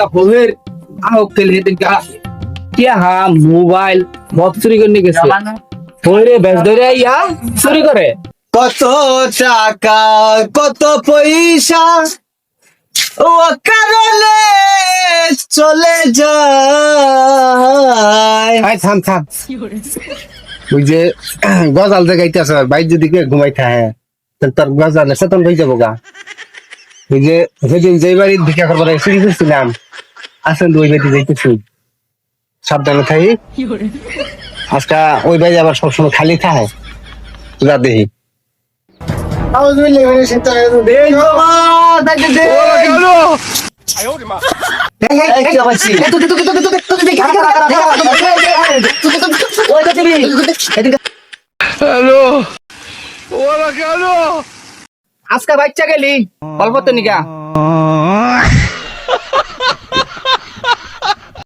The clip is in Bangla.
যেদিনকা হোমের আহক খেলে সেদিনকা টিয়া হা মোবাইল মদ চুরি করে নিয়ে গেছে? হইরে বেশ ধরে ইয়া চুরি করে। কত টাকা কত পয়সা? ও কারণে চলে যায়। আই থাম থাম। ওই যে গজাল যে গাইতেছ বাইর যদি কে ঘুমাই থাকে তোর গজালে সতন হয়ে যাব গা। যে সেদিন যে বাড়ি ভিক্ষা করবার চুরি করছিলাম আসেন ওই বাড়ি যাইতেছি। সাবধানে থাকি। আজকা ওই বাড়ি আবার সবসময় খালি থাকে। যা দেখি। আজকে বাচ্চা গেলি অল্প তো নিকা